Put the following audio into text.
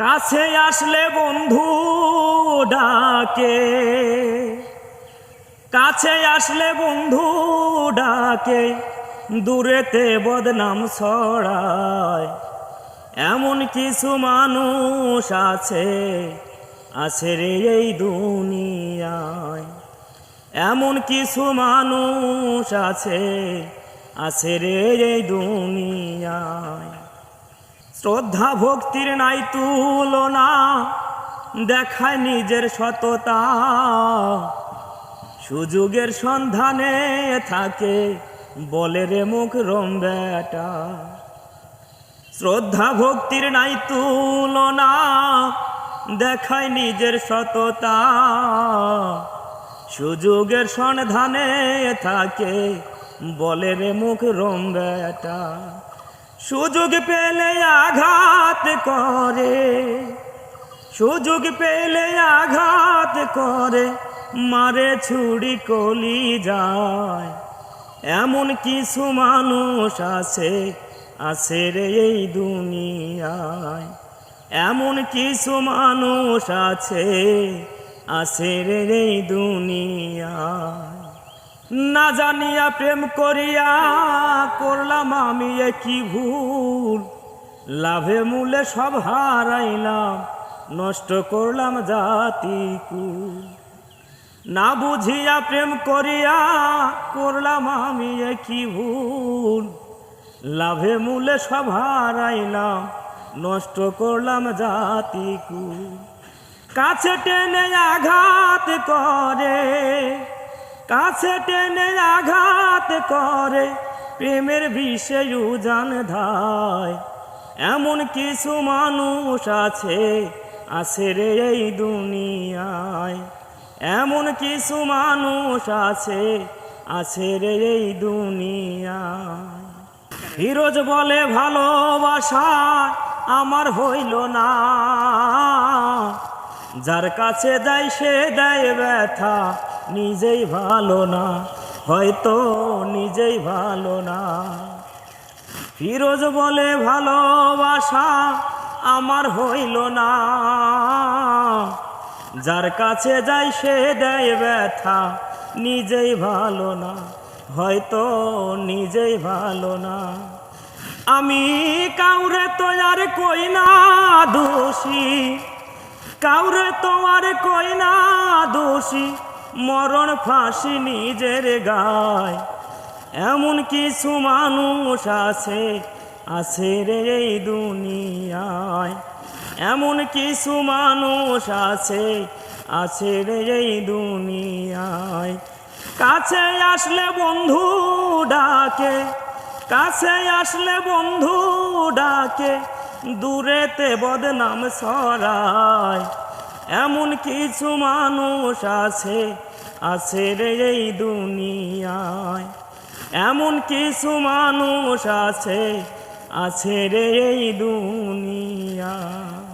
কাছে আসলে বন্ধু ডাকে। কাছে আসলে বন্ধু ডাকে, দূরেতে বদনাম ছড়ায়। এমন কিছু মানুষ আছে আছে রে এই দুনিয়ায়। এমন কিছু মানুষ আছে আছে রে এই দুনিয়ায়। শ্রদ্ধা ভক্তির নাই তুলনা, দেখায় নিজের সততা। সুযোগের সন্ধানে থাকে, বলে রে মুখ রম বেটা শ্রদ্ধা ভক্তির নাই তুলনা, দেখায় নিজের সততা। সুযোগের সন্ধানে থাকে, বলে রে মুখ রম বেটা সুযোগ পেলে আঘাত করে। সুযোগ পেলে আঘাত করে, মারে ছুরি কলি যায়। এমন কিছু মানুষ আছে আছে রে এই দুনিয়ায়। এমন কিছু মানুষ আছে আছে রে এই দুনিয়ায়। না জানিয়া প্রেম করিয়া করলাম আমি কি ভুল। লাভে মূলে সব হারাইলাম, নষ্ট করলাম জাতি না বুঝিয়া প্রেম করিয়া করলাম আমি কি ভুল। লাভে মূলে সব হারাইলাম, নষ্ট করলাম জাতি কাছে টেনে আঘাত করে কাছে টেনে আঘাত করে, প্রেমের বিষে উজান ধায়। এমন কিছু মানুষ আছে আছে রে এই দুনিয়ায়। এমন কিছু মানুষ আছে আছে রে এই দুনিয়ায়। ফিরোজ বলে, ভালোবাসা আমার হইল না। যার কাছে দেয় সে দেয় ব্যথা নিজেই ভালো না, হয়তো নিজেই ভালো না। ফিরোজ বলে, ভালোবাসা আমার হইল না। যার কাছে যাই সে দেয় ব্যথা, নিজেই ভালো না, হয়তো নিজেই ভালো না। আমি কাউরে তো আর কই না দোষী, কাউরে তো আর কই না দোষী। মরণ ফাঁসি নিজের গায়। এমন কিছু মানুষ আছে আছে রে এই দুনিয়ায়। এমন কিছু মানুষ আছে আছে রে এই দুনিয়ায়। কাছে আসলে বন্ধু ডাকে, কাছে আসলে বন্ধু ডাকে, দূরেতে বদনাম ছড়ায়। এমন কিছু মানুষ আছে আছে রে এই দুনিয়ায়। এমন কিছু মানুষ আছে আছে রে এই দুনিয়ায়।